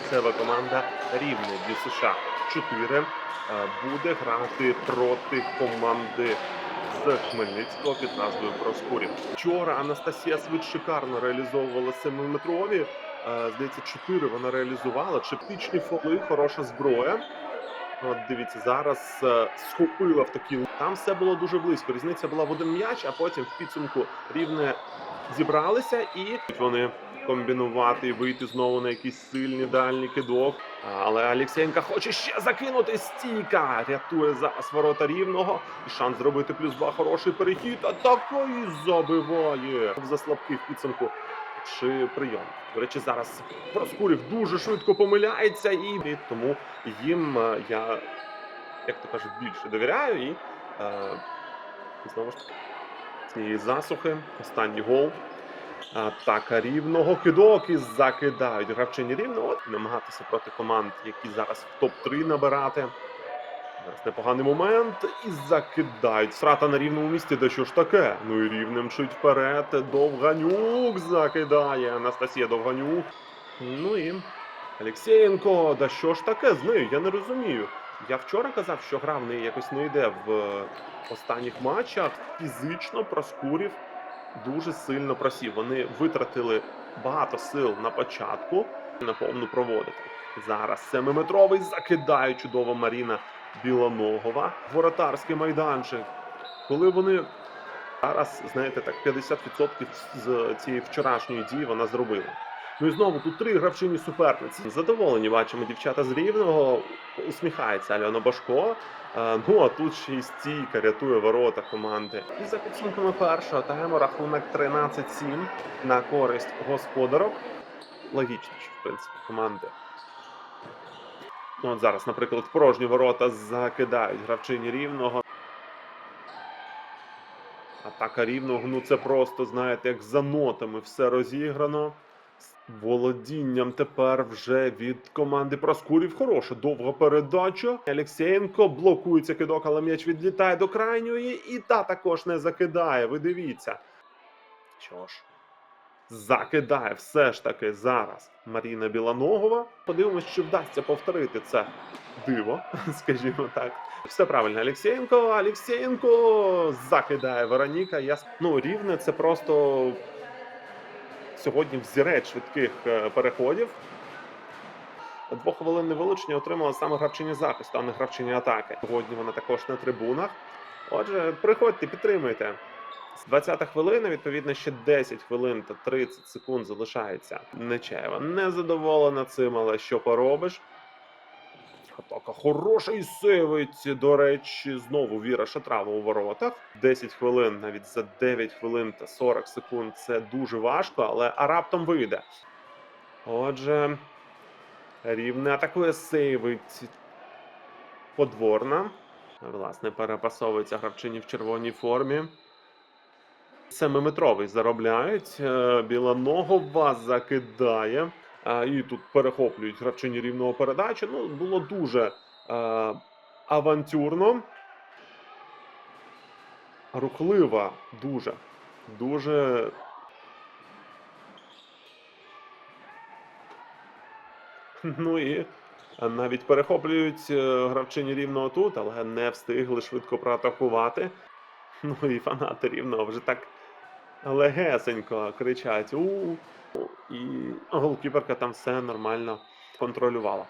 місцева команда Рівне для США 4 е, буде грати проти команди з Хмельницького під назвою Проскурів. Вчора Анастасія Свит шикарно реалізовувала 7-метрові. Е, Здається, 4 вона реалізувала. Чептичні фоли, хороша зброя. От дивіться, зараз е, схопила в такі. Там все було дуже близько. Різниця була в один м'яч, а потім в підсумку рівне зібралися і вони комбінувати і вийти знову на якийсь сильний дальній кидок. Але Олексєнка хоче ще закинути стійка. Рятує зараз ворота рівного. І шанс зробити плюс два хороший перехід. А такої забиває за слабкий в підсумку. Чи прийом. До речі, зараз Проскурів дуже швидко помиляється, і тому їм е, я, як то кажуть, більше довіряю. І е, знову ж таки, цієї засухи, останній гол. Атака рівного кидок і закидають гравчині. От намагатися проти команд, які зараз в топ-3 набирати. Зараз непоганий момент і закидають. Страта на рівному місці, де що ж таке? Ну і рівнем мчить вперед. Довганюк закидає. Анастасія Довганюк. Ну і Олексєєнко, да що ж таке з нею? Я не розумію. Я вчора казав, що гра в неї якось не йде в е, останніх матчах. Фізично Проскурів дуже сильно просів. Вони витратили багато сил на початку на повну проводити. Зараз семиметровий закидає чудова Маріна Білоногова. Воротарський майданчик. Коли вони зараз, знаєте, так 50% з цієї вчорашньої дії вона зробила. Ну і знову тут три гравчині суперниці. Задоволені бачимо дівчата з рівного. Усміхається Альона Башко. Е, Ну а тут ще й стійка рятує ворота команди. І за підсумками першого тайму рахунок 13-7 на користь господарок. Логічно, що в принципі команди. Ну, От зараз, наприклад, порожні ворота закидають гравчині рівного. Атака рівного, ну це просто, знаєте, як за нотами все розіграно. Володінням тепер вже від команди Проскурів. Хороша довга передача. Олексєєнко блокується кидок, але м'яч відлітає до крайньої. І та також не закидає. Ви дивіться. Що ж, закидає все ж таки зараз Маріна Біланогова. Подивимось, чи вдасться повторити це диво, скажімо так. Все правильно, Олексєєнко. Олексєєнко закидає Вероніка. Я... Ну, рівне це просто сьогодні взірець швидких е, переходів. Двохвилинне вилучення отримала саме гравчиня захисту, а не гравчиня атаки. Сьогодні вона також на трибунах. Отже, приходьте, підтримуйте. З 20 хвилини, відповідно, ще 10 хвилин та 30 секунд залишається Нечаєва. Незадоволена цим, але що поробиш? Атака хороший сейвить. До речі, знову Віра Шатрава у воротах. 10 хвилин, навіть за 9 хвилин та 40 секунд це дуже важко, але а раптом вийде. Отже, рівне атакує сейвить подворна. Власне, перепасовується гравчині в червоній формі. Семиметровий заробляють. Е, Біланогова закидає. І тут перехоплюють гравчині рівного передачі. Ну, було дуже авантюрно. Рухлива, дуже. Дуже. Ну і навіть перехоплюють е, гравчині рівного тут, але не встигли швидко проатакувати. Ну і фанати рівного вже так легесенько кричать у і голкіперка там все нормально контролювала.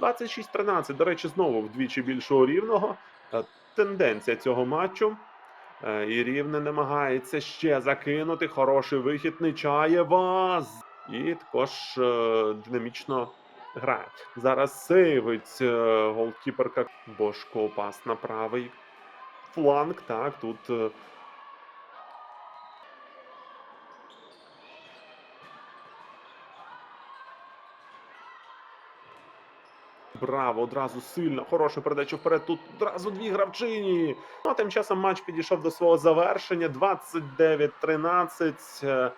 26-13, до речі, знову вдвічі більшого рівного. Е, Тенденція цього матчу. Е, І рівне намагається ще закинути. Хороший вихід Нечаєва. І також е, динамічно грає. Зараз сейвить голкіперка Бошко пас на правий фланг. Так, тут Браво, одразу сильно, хороша передача вперед. Тут одразу дві гравчині. Ну а тим часом матч підійшов до свого завершення. 29-13. Е,